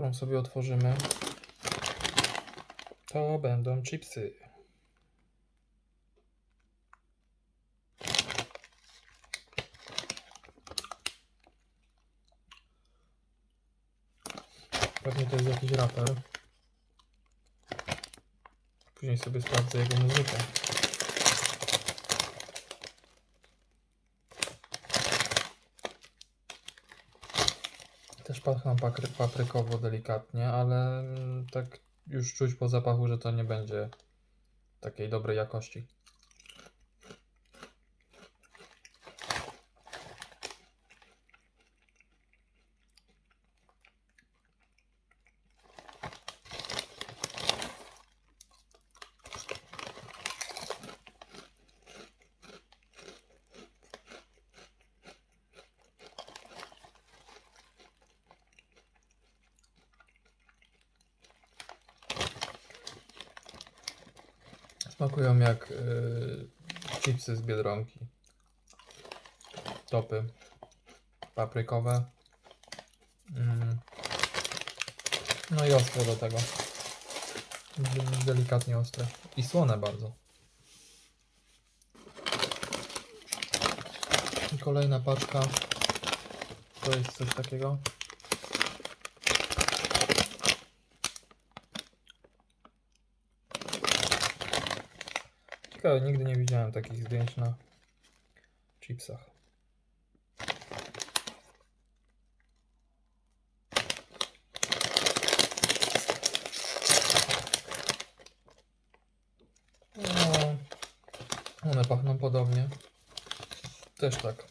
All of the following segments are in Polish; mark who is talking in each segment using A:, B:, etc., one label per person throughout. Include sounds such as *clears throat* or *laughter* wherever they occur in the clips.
A: Którą sobie otworzymy, to będą chipsy. Pewnie to jest jakiś raper. Później sobie sprawdzę jego muzykę. Też pachną pakry- paprykowo delikatnie, ale mm, tak już czuć po zapachu, że to nie będzie takiej dobrej jakości. Smakują jak yy, chipsy z Biedronki. Topy. Paprykowe. Mm. No i ostre do tego. Delikatnie ostre. I słone bardzo. I kolejna paczka. To jest coś takiego. Ciekawe, nigdy nie widziałem takich zdjęć na chipsach. No, one pachną podobnie. Też tak.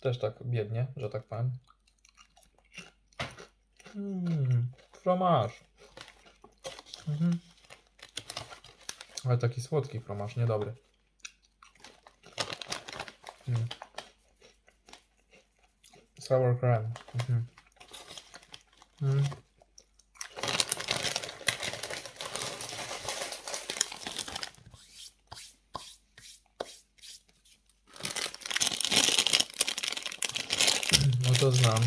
A: Też tak biednie, że tak powiem. Mmm, fromage. Mhm. Ale taki słodki fromaż, niedobry. Mm. Sour cream. Mhm. Mm. No to znam.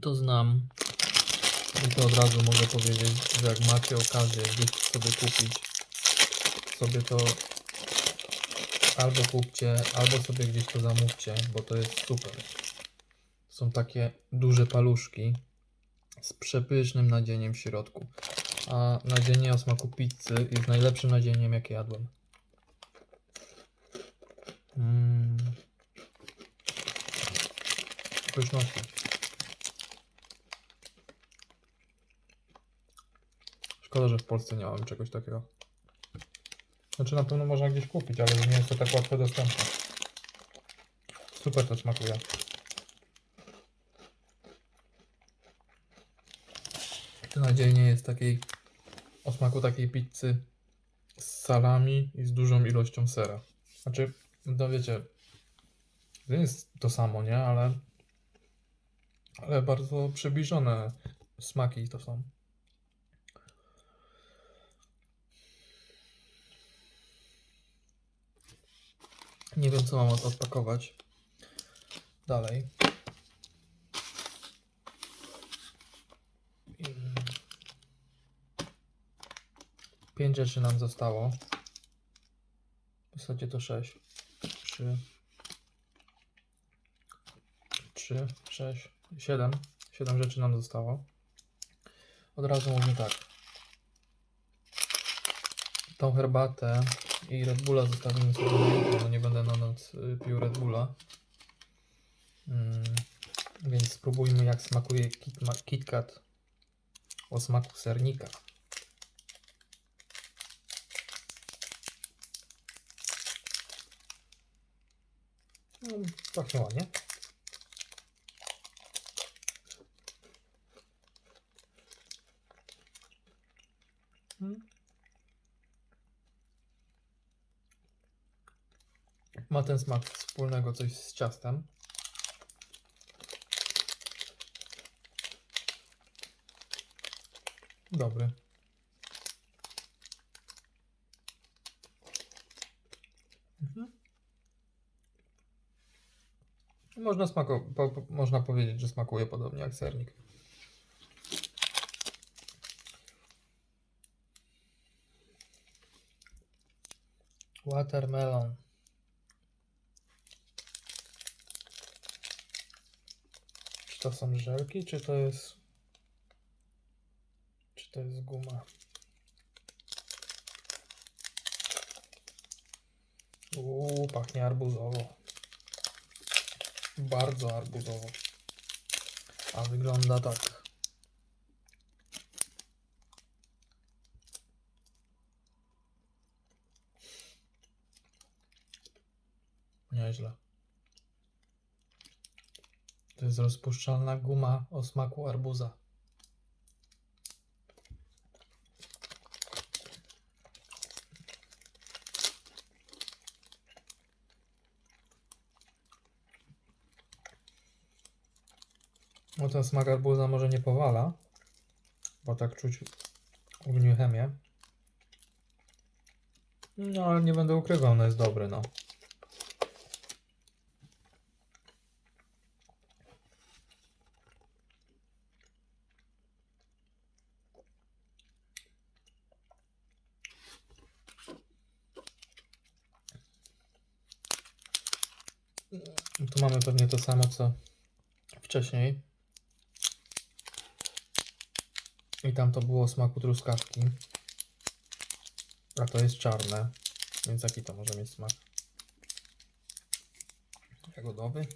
A: To znam. I to od razu mogę powiedzieć, że jak macie okazję gdzieś sobie kupić, sobie to albo kupcie, albo sobie gdzieś to zamówcie, bo to jest super. Są takie duże paluszki z przepysznym nadzieniem w środku. A nadzienie o smaku pizzy jest najlepszym nadzieniem, jakie jadłem. Mm. Pyszności. Szkoda, że w Polsce nie mamy czegoś takiego. Znaczy na pewno można gdzieś kupić, ale nie jest to tak łatwo dostępne. Super to smakuje. To nadzienie jest takiej o smaku takiej pizzy z salami i z dużą ilością sera. Znaczy, no wiecie, to nie jest to samo, nie? Ale ale bardzo przybliżone smaki to są. Nie wiem, co mam od- odpakować dalej. Pięć rzeczy nam zostało. W zasadzie to sześć. Trzy. Trzy, sześć, siedem. Siedem rzeczy nam zostało. Od razu mówię tak. Tą herbatę i Red Bulla zostawimy sobie na jutro, bo nie będę na noc y, pił Red Bulla. Mm, więc spróbujmy jak smakuje Kit, KitKat o smaku sernika. No, pachnie ładnie. Ten smak wspólnego coś z ciastem. Dobry. Mhm. Można, smako, po, po, można powiedzieć, że smakuje podobnie jak sernik. Watermelon. To są żelki, czy to jest... Czy to jest guma? Uuu, pachnie arbuzowo. Bardzo arbuzowo. A wygląda tak. Nieźle. Jest rozpuszczalna guma o smaku arbuza. No ten smak arbuza może nie powala, bo tak czuć ogniu chemię. No ale nie będę ukrywał, on jest dobry, no. Tu mamy pewnie to samo co wcześniej. I tam to było smaku truskawki. A to jest czarne. Więc jaki to może mieć smak? Jagodowy?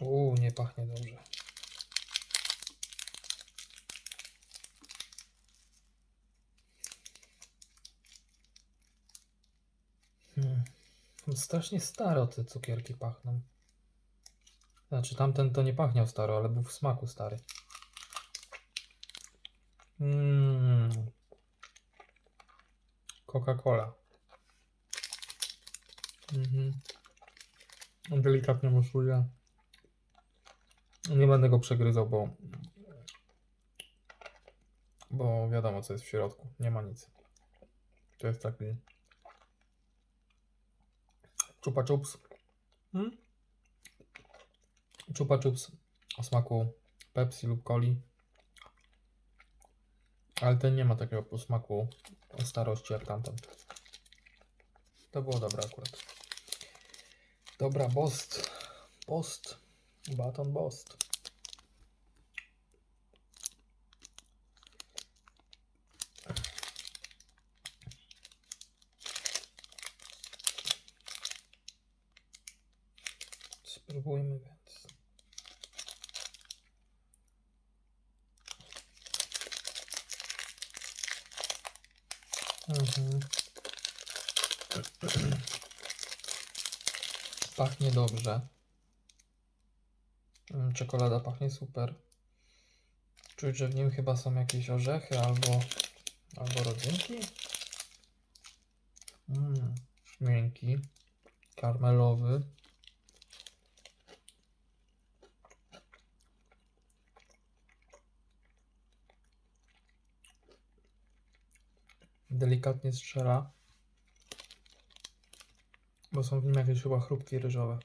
A: Uuu, nie pachnie dobrze. Hmm. Strasznie staro te cukierki pachną. Znaczy tamten to nie pachniał staro, ale był w smaku stary. Mm. Coca-Cola. Mhm. Delikatnie musuję. Nie będę go przegryzał, bo bo wiadomo co jest w środku. Nie ma nic. To jest taki Chupa Chups. Hmm? Chupa Chups o smaku Pepsi lub Coli. Ale ten nie ma takiego posmaku starości jak tamten. To było dobre akurat. Dobra, Bost. Bost. Baton Bost. Spróbujmy więc. Mhm. *clears throat* Pachnie dobrze. Czekolada pachnie super. Czuć, że w nim chyba są jakieś orzechy albo, albo rodzynki. Mm, miękki, karmelowy. Delikatnie strzela. Bo są w nim jakieś chyba chrupki ryżowe.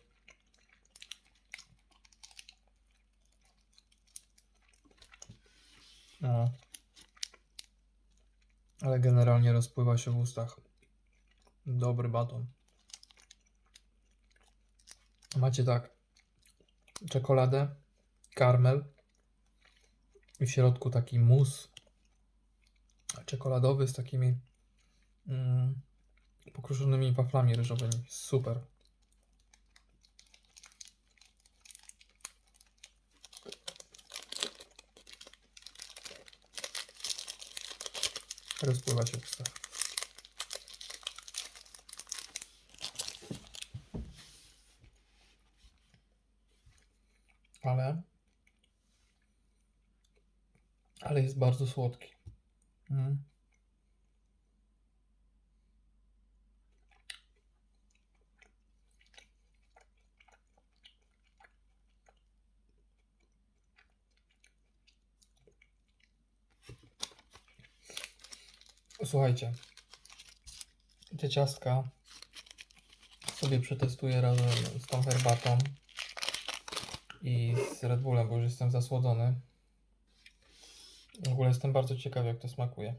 A: No. Ale generalnie rozpływa się w ustach. Dobry baton. Macie tak. Czekoladę, karmel i w środku taki mus czekoladowy z takimi mm, pokruszonymi waflami ryżowymi. Super. Rozpływa się. Ale ale jest bardzo słodki. Mm. Słuchajcie, te ciastka sobie przetestuję razem z tą herbatą i z Red Bullem, bo już jestem zasłodzony. W ogóle jestem bardzo ciekawy, jak to smakuje.